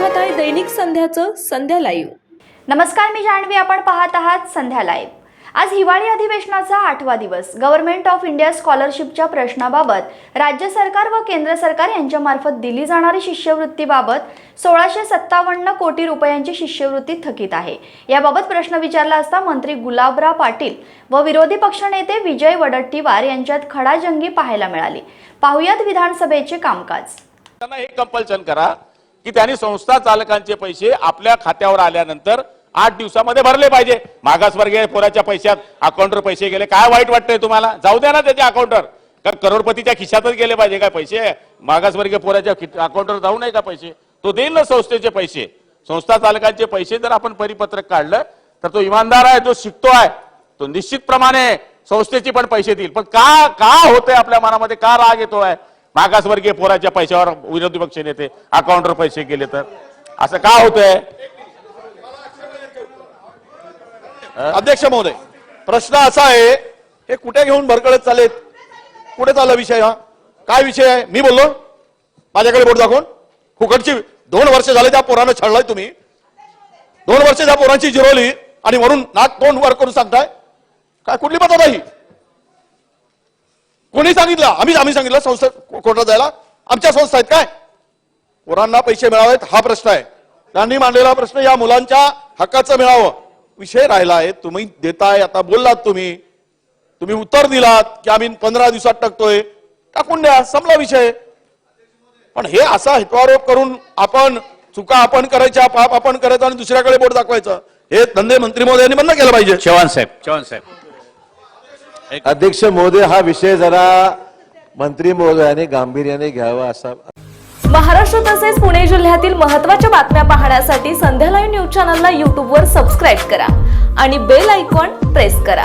दैनिक संध्याचं संध्या live नमस्कार मी जान्हवी. आपण पाहत आहात संध्या लाईव्ह आज हिवाळी अधिवेशनाचा आठवा दिवस. गव्हर्नमेंट ऑफ इंडिया स्कॉलरशिपच्या प्रश्नाबाबत राज्य सरकार व केंद्र सरकार यांच्यामार्फत दिली जाणारी शिष्यवृत्तीबाबत सोळाशे सत्तावन्न कोटी रुपयांची शिष्यवृत्ती थकीत आहे. याबाबत प्रश्न विचारला असता मंत्री गुलाबराव पाटील व विरोधी पक्षनेते विजय वडट्टीवार यांच्यात खडाजंगी पाहायला मिळाली. पाहुयात विधानसभेचे कामकाज. त्यांना हे कंपल्शन करा. की त्यांनी संस्था चालकांचे पैसे आपल्या खात्यावर आल्यानंतर आठ दिवसामध्ये भरले पाहिजे. मागासवर्गीय पोराच्या पैशात अकाउंटवर पैसे गेले. काय वाईट वाटतंय तुम्हाला? जाऊ द्या ना त्याच्या अकाउंटवर. कारण करोडपतीच्या खिशातच गेले पाहिजे काय पैसे? मागासवर्गीय पोराच्या अकाउंटवर जाऊ नये का पैसे? तो देईल ना संस्थेचे पैसे. संस्था चालकांचे पैसे जर आपण परिपत्रक काढलं तर तो इमानदार आहे जो शिकतो आहे. तो निश्चितप्रमाणे संस्थेचे पण पैसे देईल. पण का का होतंय आपल्या मनामध्ये? का राग येतो आहे मागासवर्गीय पोराच्या पैशावर विरोधी पक्ष नेते अकाउंटवर पैसे गेले तर? असं का होतंय? अध्यक्ष महोदय प्रश्न असा आहे हे कुठे घेऊन भरकडत चालेत कुठे चालला विषय हा? काय विषय आहे? मी बोललो? माझ्याकडे बोट दाखवून? फुकटची दोन वर्ष झाले त्या पोरानं छळलाय तुम्ही. दोन वर्ष त्या पोरांची जिरवली आणि वरून नाक तोंड वर करून सांगताय. काय कुठली पद्धत आहे कोणी सांगितलं? आम्ही आम्ही सांगितलं संस्था कोर्टात जायला. आमच्या संस्था आहेत काय? पोरांना पैसे मिळावेत हा प्रश्न आहे. त्यांनी मांडलेला प्रश्न या मुलांच्या हक्काचं मिळावं. विषय राहिला आहे तुम्ही देताय आता बोललात तुम्ही. तुम्ही उत्तर दिलात की आम्ही पंधरा दिवसात टाकतोय. टाकून द्या संपला विषय. पण हे असा हितवारोप करून आपण चुका आपण करायच्या पाप आपण करायचं आणि दुसऱ्याकडे बोट दाखवायचं हे धंदे मंत्री महोदयांनी बंद केलं पाहिजे. चव्हाण साहेब चव्हाण साहेब. अध्यक्ष महोदय हा विषय जरा मंत्री महोदयाने गांभीर्याने घ्यावा असा महाराष्ट्र तसेच पुणे जिल्ह्यातील महत्त्वाच्या बातम्या पाहण्यासाठी संध्या लाईव्ह न्यूज चॅनलला यूट्यूबवर सबस्क्राईब करा आणि बेल आयकॉन प्रेस करा.